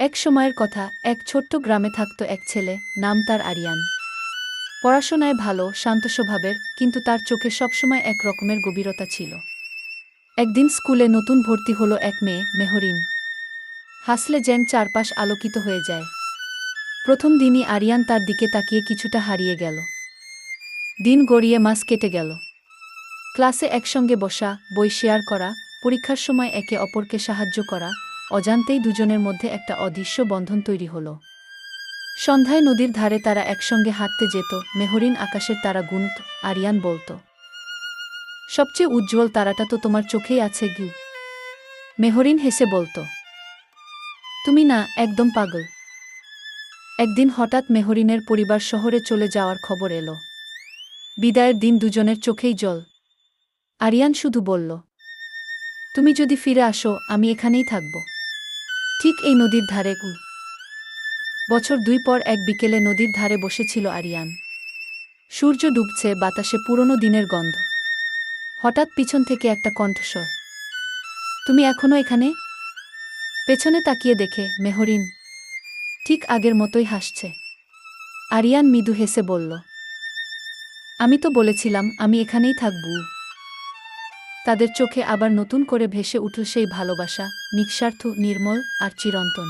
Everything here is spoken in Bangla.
এক সময়ের কথা, এক ছোট্ট গ্রামে থাকত এক ছেলে, নাম তার আরিয়ান। পড়াশোনায় ভালো, শান্ত স্বভাবের, কিন্তু তার চোখে সবসময় এক রকমের গভীরতা ছিল। একদিন স্কুলে নতুন ভর্তি হলো এক মেয়ে, মেহরিন। হাসলে যেন চারপাশ আলোকিত হয়ে যায়। প্রথম দিনই আরিয়ান তার দিকে তাকিয়ে কিছুটা হারিয়ে গেল। দিন গড়িয়ে মাস কেটে গেল। ক্লাসে একসঙ্গে বসা, বই শেয়ার করা, পরীক্ষার সময় একে অপরকে সাহায্য করা অজান্তেই দুজনের মধ্যে একটা অদৃশ্য বন্ধন তৈরি হল। সন্ধ্যায় নদীর ধারে তারা একসঙ্গে হাঁটতে যেত, মেহরিন আকাশের তারা গুনত আরিয়ান বলতো। সবচেয়ে উজ্জ্বল তারাটা তো তোমার চোখেই আছে গু মেহরিন হেসে বলতো। তুমি না, একদম পাগল। একদিন হঠাৎ মেহরিনের পরিবার শহরে চলে যাওয়ার খবর এলো। বিদায়ের দিন দুজনের চোখেই জল। আরিয়ান শুধু বলল, তুমি যদি ফিরে আসো, আমি এখানেই থাকব। ঠিক এই নদীর ধারে উ বছর দুই পর এক বিকেলে নদীর ধারে বসেছিল আরিয়ান। সূর্য ডুবছে, বাতাসে পুরনো দিনের গন্ধ। হঠাৎ পিছন থেকে একটা কণ্ঠস্বর। তুমি এখনও এখানে? পেছনে তাকিয়ে দেখে, মেহরিন, ঠিক আগের মতোই হাসছে। আরিয়ান মৃদু হেসে বলল, আমি তো বলেছিলাম আমি এখানেই থাকব। তাদের চোখে আবার নতুন করে ভেসে উঠল সেই ভালোবাসা নিঃস্বার্থ নির্মল আর চিরন্তন।